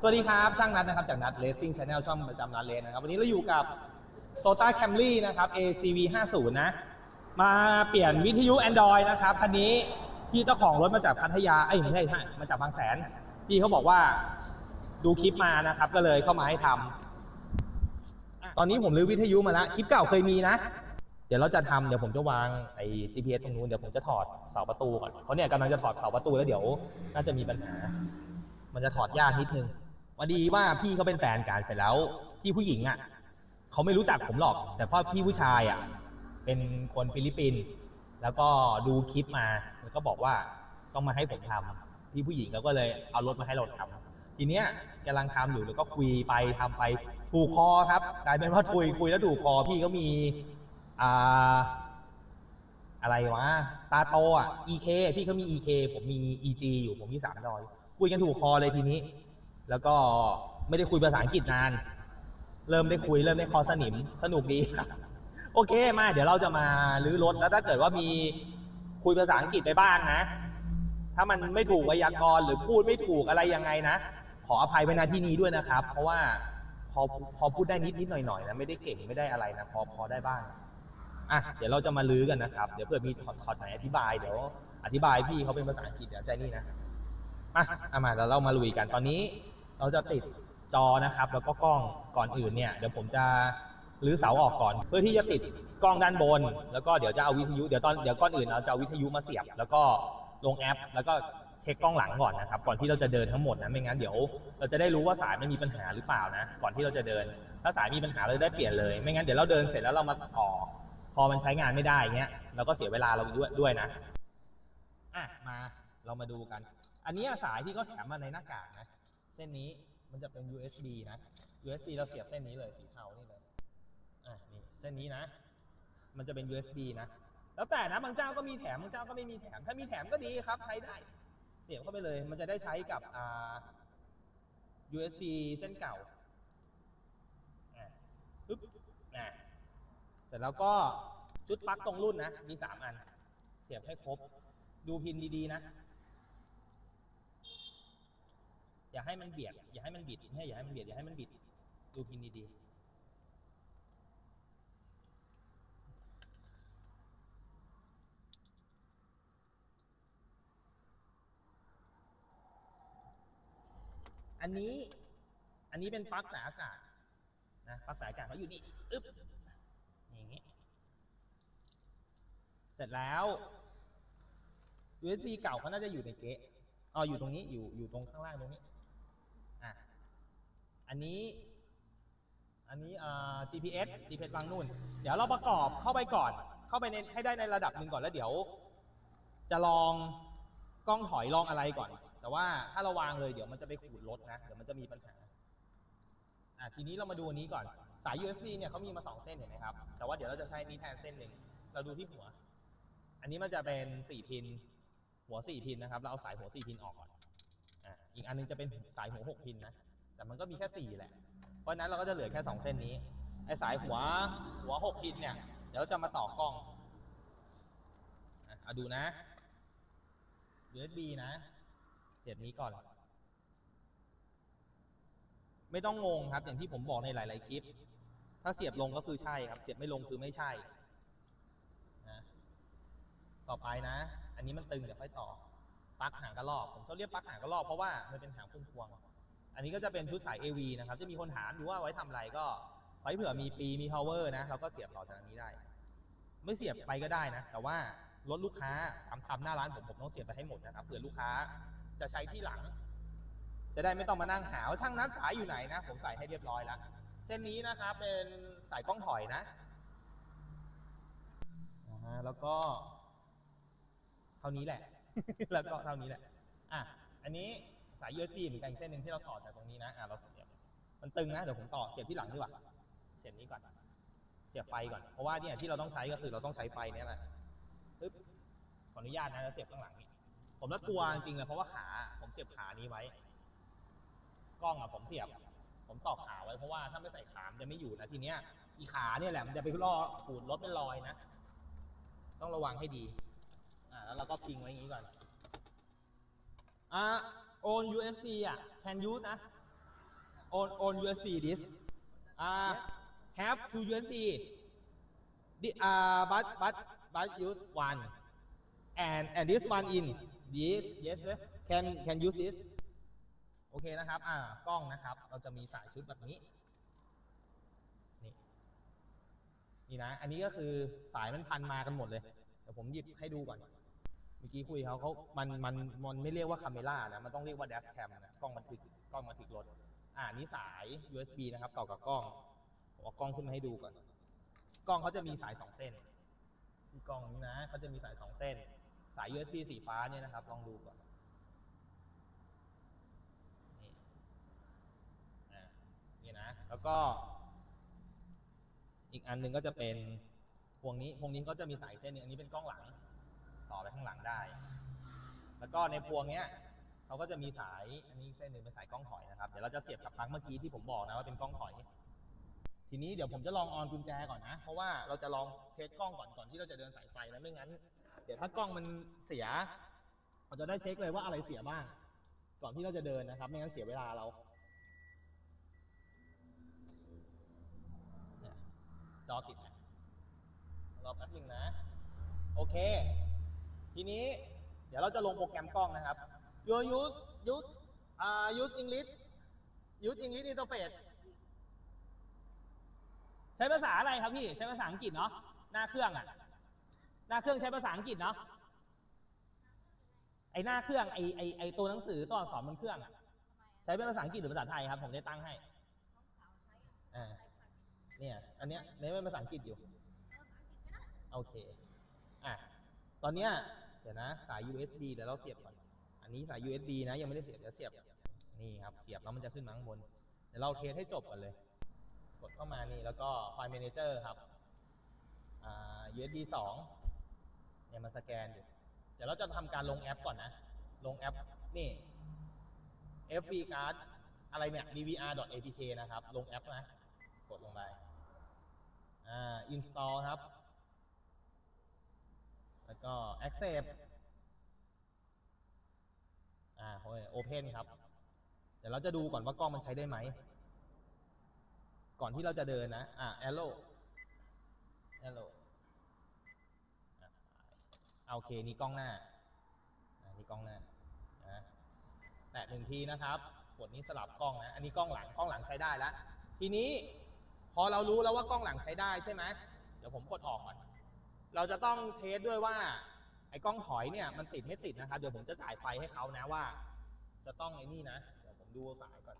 สวัสดีครับ ช่างนัดนะครับ จากนัดเลสซิ่งชาแนลช่องประจำนัดเลสนะครับ วันนี้เราอยู่กับ t o t a Camry นะครับ ACV 50นะ มาเปลี่ยนวิทยุ Android นะครับ คันนี้พี่เจ้าของรถมาจากพัทยา เอ้ยไม่ใช่ใช่มาจากบางแสน พี่เขาบอกว่าดูคลิปมานะครับ ก็เลยเข้ามาให้ทำตอนนี้ผมรื้อวิทยุมาแล้วคลิปเก่าเคยมีนะ เดี๋ยวเราจะทำเดี๋ยวผมจะวางไอ้ GPS ตรงนู้นเดี๋ยวผมจะถอดเสาประตูก่อนเพราะเนี่ยกำลังจะถอดเสาประตูแล้วเดี๋ยว น่าจะมีปัญหา มันจะถอดยากนิดนึง วันดีว่าพี่เขาเป็นแฟนกันเสร็จแล้ว พี่ผู้หญิงอะเขาไม่รู้จักผมหรอก แต่พ่อพี่ผู้ชายอะเป็นคนฟิลิปปินส์แล้วก็ดูคลิปมาแล้วก็บอกว่าต้องมาให้ผมทำพี่ผู้หญิงเขาก็เลยเอารถมาให้เราทำทีเนี้ยกำลังทำอยู่แล้วก็คุยไปทำไปถูกคอครับกลายเป็นว่าคุยคุยแล้วถูกคอพี่ก็มีอ่าอะไรวะตาโตอะ EK พี่เขามี EK ผมมี EG อยู่ผมมีสามดอยคุยกันถูกคอเลยทีนี้ แล้วก็ไม่ได้คุยภาษาอังกฤษนาน เริ่มได้คุยเริ่มได้คอสนิมสนุกดีครับโอเคมาเดี๋ยวเราจะมาลื้อรถแล้วถ้าเกิดว่ามีคุยภาษาอังกฤษไปบ้างนะ ถ้ามันไม่ถูกไวยากรณ์หรือพูดไม่ถูกอะไรยังไงนะ ขออภัยไว้ณที่นี้ด้วยนะครับ เพราะว่าพอพอพูดได้นิดนิดหน่อยหน่อยนะไม่ได้เก่งไม่ได้อะไรนะพอพอได้บ้างอะเดี๋ยวเราจะมาลื้อกันนะครับเดี๋ยวเผื่อมีถอดถอดไหนอธิบายเดี๋ยวอธิบายพี่เขาเป็นภาษาอังกฤษเดี๋ยวใจนี่นะอะเอามาเดี๋ยวเรามาลุยกันตอนนี้ เราจะติดจอนะครับ แล้วก็กล้องก่อนอื่นเนี่ยเดี๋ยวผมจะรื้อเสาออกก่อน เพื่อที่จะติดกล้องด้านบน แล้วก็เดี๋ยวจะเอาวิทยุเดี๋ยวตอนเดี๋ยวก่อนอื่นเราจะเอาวิทยุมาเสียบ แล้วก็ลงแอป แล้วก็เช็คกล้องหลังก่อนนะครับ ก่อนที่เราจะเดินทั้งหมดนะไม่งั้นเดี๋ยว เราจะได้รู้ว่าสายมันมีปัญหาหรือเปล่านะ ก่อนที่เราจะเดิน ถ้าสายมีปัญหาเราจะได้เปลี่ยนเลย ไม่งั้นเดี๋ยวเราเดินเสร็จแล้วเรามาต่อพอมันใช้งานไม่ได้เงี้ยเราก็เสียเวลาเราด้วยด้วยนะอะมาเรามาดูกัน อันนี้สายที่เขาแถมมาในหน้ากากนะ เส้นนี้มันจะเป็น USB นะ USB เราเสียบเส้นนี้เลยสีเทานี่เลยอะนี่เส้นนี้นะ มันจะเป็น USB นะ แล้วแต่นะบางเจ้าก็มีแถมบางเจ้าก็ไม่มีแถม ถ้ามีแถมก็ดีครับใช้ได้ เสียบเข้าไปเลย มันจะได้ใช้กับอ่า USB เส้นเก่าอะปึ๊บอะเสร็จแล้วก็ชุดปลั๊กตรงรุ่นนะ มีสามอัน เสียบให้ครบ ดูพินดีๆนะ อย่าให้มันเบียด อย่าให้มันบิดไม่อย่าให้มันเบียดอย่าให้มันบิด ดูพินดีๆอันนี้ อันนี้เป็นปลั๊กสายอากาศนะปลั๊กสายอากาศเขาอยู่นี่อึ๊บอย่างนี้ เสร็จแล้ว USB เก่าเขาน่าจะอยู่ในเก๊ะอ๋ออยู่ตรงนี้อยู่อยู่ตรงข้างล่างตรงนี้ อันนี้ อันนี้ GPS GPS วางนู่น เดี๋ยวเราประกอบเข้าไปก่อน เข้าไปในให้ได้ในระดับหนึ่งก่อนแล้วเดี๋ยว จะลองกล้องถอยลองอะไรก่อน แต่ว่าถ้าเราวางเลยเดี๋ยวมันจะไปขูดรถนะ เดี๋ยวมันจะมีปัญหา อะทีนี้เรามาดูอันนี้ก่อน สาย USB เนี่ยเขามีมาสองเส้นเห็นไหมครับ แต่ว่าเดี๋ยวเราจะใช้นี้แทนเส้นหนึ่ง เราดูที่หัว อันนี้มันจะเป็นสี่พิน หัวสี่พินนะครับ เราเอาสายหัวสี่พินออกก่อน อะอีกอันนึงจะเป็นสายหัวหกพินนะ แต่มันก็มีแค่สี่แหละ เพราะนั้นเราก็จะเหลือแค่สองเส้นนี้ ไอ้สายหัวหัวหกพินเนี่ย เดี๋ยวจะมาต่อกล้องอะเอาดูนะ USB นะ เสียบนี้ก่อน ไม่ต้องงงครับ อย่างที่ผมบอกในหลาย ๆ คลิป ถ้าเสียบลงก็คือใช่ครับ เสียบไม่ลงคือไม่ใช่นะต่อไปนะ อันนี้มันตึงเดี๋ยวค่อยต่อปลั๊กหางกระรอก ผมชอบเรียกปลั๊กหางกระรอกเพราะว่ามันเป็นหางพุ่มพวง อันนี้ก็จะเป็นชุดสาย AV นะครับจะมีคนถามอยู่ว่าไว้ทำอะไรก็ไว้เผื่อมีปีมี power นะเราก็เสียบต่อจากอันนี้ได้ ไม่เสียบไปก็ได้นะ แต่ว่ารถลูกค้าทำทำหน้าร้านผมผมต้องเสียบไปให้หมดนะครับเผื่อลูกค้าจะใช้ที่หลัง จะได้ไม่ต้องมานั่งหาว่าช่างนัดสายอยู่ไหนนะ ผมใส่ให้เรียบร้อยแล้ว เส้นนี้นะครับเป็นสายกล้องถอยนะนะฮะแล้วก็ เท่านี้แหละ แล้วก็เท่านี้แหละ อะ อันนี้ สาย USB เหมือนกันอีกเส้นหนึ่งที่เราต่อจากตรงนี้นะอะเราเสียบมันตึงนะเดี๋ยวผมต่อเสียบที่หลังดีกว่าเสียบนี้ก่อน เสียบไฟก่อนเพราะว่าเนี่ยที่เราต้องใช้ก็คือเราต้องใช้ไฟเนี่ยแหละปึ๊บขออนุญาตนะเราเสียบข้างหลังนี่ผมแล้วกลัวจริงเลยเพราะว่าขาผมเสียบขานี้ไว้ กล้องอะผมเสียบ ผมต่อขาไว้เพราะว่าถ้าไม่ใส่ขามจะไม่อยู่นะทีเนี้ย อีขาเนี่ยแหละมันจะไปล่อขูดรถเป็นรอยนะต้องระวังให้ดี อ่าแล้วเราก็พิงไว้อย่างนี้ก่อนอ่า โอน USB อะ can use นะ Own Own USB this uh have two USB the uh but but but use one and and this one in this yes sir. can can use this โอเคนะครับ อ่ากล้องนะครับ เราจะมีสายชุดแบบนี้ นี่ นี่นะ อันนี้ก็คือสายมันพันมากันหมดเลย เดี๋ยวผมหยิบให้ดูก่อน เมื่อกี้คุยเขาเขามันมันมันไม่เรียกว่าคาเมล่านะ มันต้องเรียกว่าแดชแคมนะกล้องบันทึกกล้องบันทึกรถ อ่านี่สาย USB นะครับต่อกับกล้องเอากล้องขึ้นมาให้ดูก่อน กล้องเขาจะมีสายสองเส้นที่กล้องนี้นะเขาจะมีสายสองเส้น สาย USB สีฟ้าเนี่ยนะครับ ลองดูก่อนนี่อ่านี่นะ แล้วก็ อีกอันหนึ่งก็จะเป็นพวงนี้พวงนี้ก็จะมีสายเส้นนึงอันนี้เป็นกล้องหลัง ต่อไปข้างหลังได้ แล้วก็ในพวงเนี้ยเขาก็จะมีสายอันนี้เส้นหนึ่งเป็นสายกล้องถอยนะครับ เดี๋ยวเราจะเสียบกับปลั๊กเมื่อกี้ที่ผมบอกนะว่าเป็นกล้องถอย ทีนี้เดี๋ยวผมจะลองออนกุญแจก่อนนะ เพราะว่าเราจะลองเทสกล้องก่อนก่อนที่เราจะเดินสายไฟนะไม่งั้น เดี๋ยวถ้ากล้องมันเสียเราจะได้เช็คเลยว่าอะไรเสียบ้าง ก่อนที่เราจะเดินนะครับ ไม่งั้นเสียเวลาเราจอติดนะรอแป๊บนึงนะ โอเค ทีนี้เดี๋ยวเราจะลงโปรแกรมกล้องนะครับ you use use อ่า use English use English interface ใช้ภาษาอะไรครับพี่ใช้ภาษาอังกฤษเนาะหน้าเครื่องอะหน้าเครื่องใช้ภาษาอังกฤษเนาะไอหน้าเครื่องไอไอไอตัวหนังสือตัวอักษรบนเครื่องอะใช้เป็นภาษาอังกฤษหรือภาษาไทยครับ ผมได้ตั้งให้อ่าเนี่ยอันเนี้ยเน้นเป็นภาษาอังกฤษอยู่โอเคอะตอนเนี้ยเดี๋ยวนะสาย USB เดี๋ยวเราเสียบก่อน อันนี้สาย USB นะยังไม่ได้เสียบเดี๋ยวเสียบ นี่ครับเสียบแล้วมันจะขึ้นมาข้างบน เดี๋ยวเราเทสให้จบกันเลย กดเข้ามานี่แล้วก็ไฟล์ Manager ครับอ่า USB 2เนี่ยมันสแกนอยู่ เดี๋ยวเราจะทำการลงแอปก่อนนะ ลงแอปนี่ FV Card อะไรเนี่ย dvr.apk นะครับ ลงแอปนะ กดลงไปอ่า install ครับ แล้วก็ accept อ่าโอเค open ครับ เดี๋ยวเราจะดูก่อนว่ากล้องมันใช้ได้ไหม ก่อนที่เราจะเดินนะ อ่า arrow arrow อะอ่าโอเค นี่กล้องหน้าอ่านี่กล้องหน้านะแตะหนึ่งทีนะครับกดนี้สลับกล้องนะ อันนี้กล้องหลัง กล้องหลังใช้ได้แล้ว ทีนี้พอเรารู้แล้วว่ากล้องหลังใช้ได้ใช่ไหม เดี๋ยวผมกดออกก่อน เราจะต้องเทสด้วยว่า ไอ้กล้องถอยเนี่ยมันติดไม่ติดนะครับ เดี๋ยวผมจะจ่ายไฟให้เขานะว่า จะต้องไอ้นี่นะ เดี๋ยวผมดูสายก่อน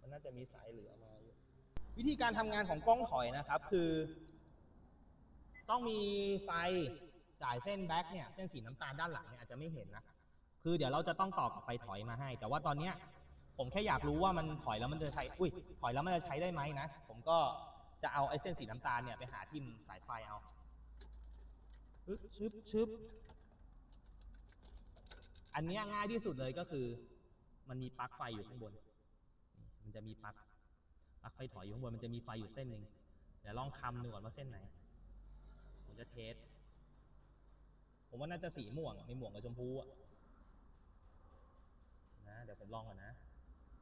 มันน่าจะมีสายเหลือมาอยู่วิธีการทำงานของกล้องถอยนะครับ คือ ต้องมีไฟจ่ายเส้นแบ็คเนี่ยเส้นสีน้ำตาลด้านหลังเนี่ยอาจจะไม่เห็นนะคือเดี๋ยวเราจะต้องต่อกับไฟถอยมาให้ แต่ว่าตอนเนี้ยผมแค่อยากรู้ว่ามันถอยแล้วมันจะใช้ อุ้ยถอยแล้วมันจะใช้ได้ไหมนะ ผมก็ จะเอาไอ้เส้นสีน้ำตาลเนี่ยไปหาทิมสายไฟเอาปึ๊บชึบชึบอันเนี้ยง่ายที่สุดเลยก็คือ มันมีปลั๊กไฟอยู่ข้างบน มันจะมีปลั๊กปลั๊กไฟถอยอยู่ข้างบนมันจะมีไฟอยู่เส้นหนึ่งเดี๋ยวลองคำดูก่อนว่าเส้นไหน ผมจะเทส ผมว่าน่าจะสีม่วงมีม่วงกับชมพูอะนะ เดี๋ยวผมลองก่อนนะ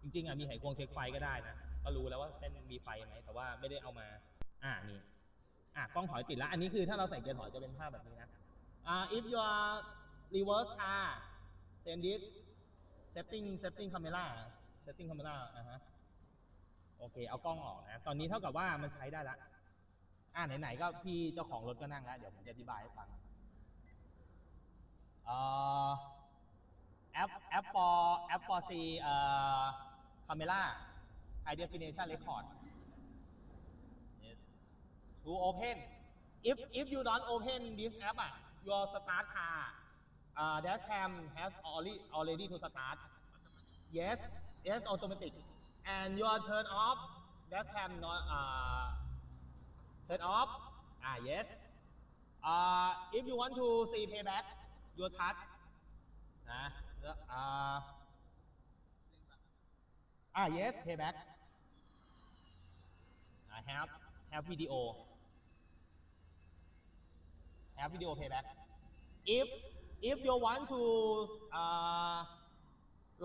จริงๆอะมีไหควงเช็คไฟก็ได้นะก็รู้แล้วว่าเส้นมีไฟไหมแต่ว่าไม่ได้เอามา อ่านี่อะกล้องถอยติดแล้ว อันนี้คือถ้าเราใส่เกียร์ถอยจะเป็นภาพแบบนี้นะอ่า if you are reverse car send this setting setting camera setting camera อ่าฮะโอเค เอากล้องออกนะ ตอนนี้เท่ากับว่ามันใช้ได้ละอ่าไหนๆก็พี่เจ้าของรถก็นั่งแล้ว เดี๋ยวผมจะอธิบายให้ฟังเอ่อแอปแอป for แอป for C เอ่อ camera high definition record yes to open if if you don't open this app อะ your start car uh, dash cam has already already to start yes yes automatic and your turn off dash cam not uh, turn off ah yes uh, if you want to see payback your touch นะแล้ว อ่าอ่ yes payback อ่า have have video have video payback if if you want to uh,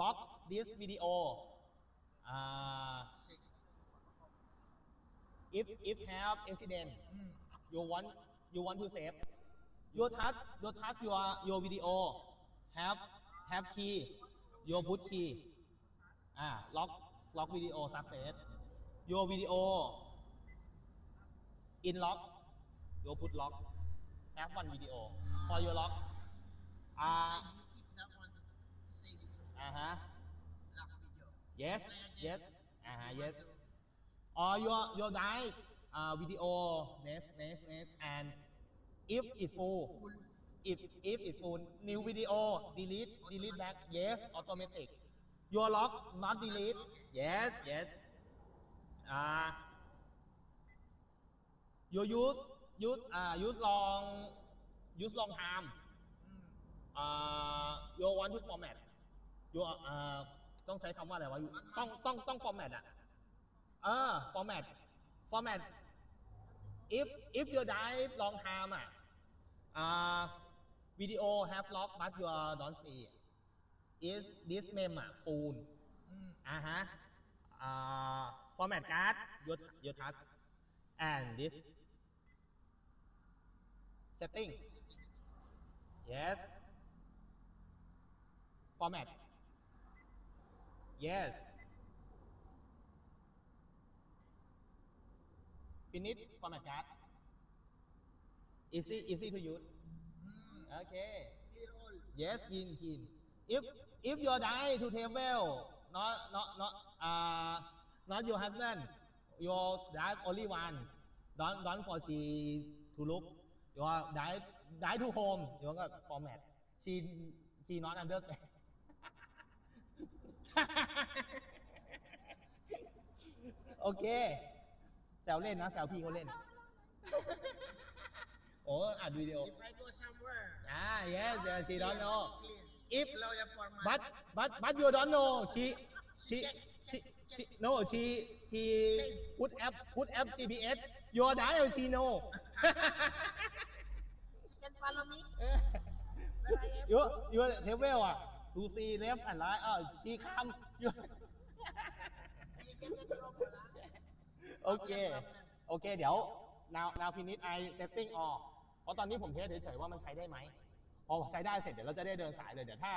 lock this video uh, if if have accident you want you want to save you touch you touch your your video have have key you put key อ่า lock lock video success your video in lock you put lock have one video for your lock อ่า If that one, save it. อ่าฮะ Lock video. yes Play again. yes อ่าฮะ You yes want to- or your your die uh, video next next next and if it full Full. if if it full new video delete delete back yes automatic your lock not delete yes yes uh, you use use uh, use long use long time uh, you want to format you uh, ต้องใช้คำว่าอะไรวะต้องต้องต้อง format อะเออ format format if if you die long time อะ uh, video have lock but you don't see is this meme อะ full อืมอ่าฮะ uh, format card you you touch and this setting yes format yes finish format card easy easy to use อืม okay Clear all. Yes, keen, keen. If if your die to table, not not not uh not your husband, your die only one. Don't don't for she to look. Your die die to home. Your got format. She she not understand. โอเคแซวเล่นนะแซวพี่เขาเล่นโอ้อัดวิดีโอ If I go somewhere, อ่า yes yes she don't know clean. If but but but you don't know she she she, she no she she put app put app GPS your dial she know She can follow me. You you table อะ to see left and right อ่า she come you You can get trouble, ah. โอเคโอเคเดี๋ยว now now finish I setting off เพราะตอนนี้ผมเทสเฉยๆว่ามันใช้ได้ไหม พอใช้ได้เสร็จเดี๋ยวเราจะได้เดินสายเลยเดี๋ยวถ้า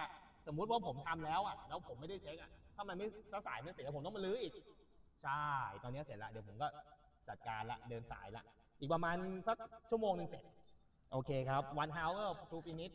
สมมุติว่าผมทำแล้วอะแล้วผมไม่ได้เช็คอะถ้ามันไม่สายไม่เสร็จแล้วผมต้องมาลื้ออีกใช่ตอนนี้เสร็จแล้วเดี๋ยวผมก็จัดการละเดินสายละอีกประมาณสักชั่วโมงหนึ่งเสร็จ โอเคครับ one hour to finish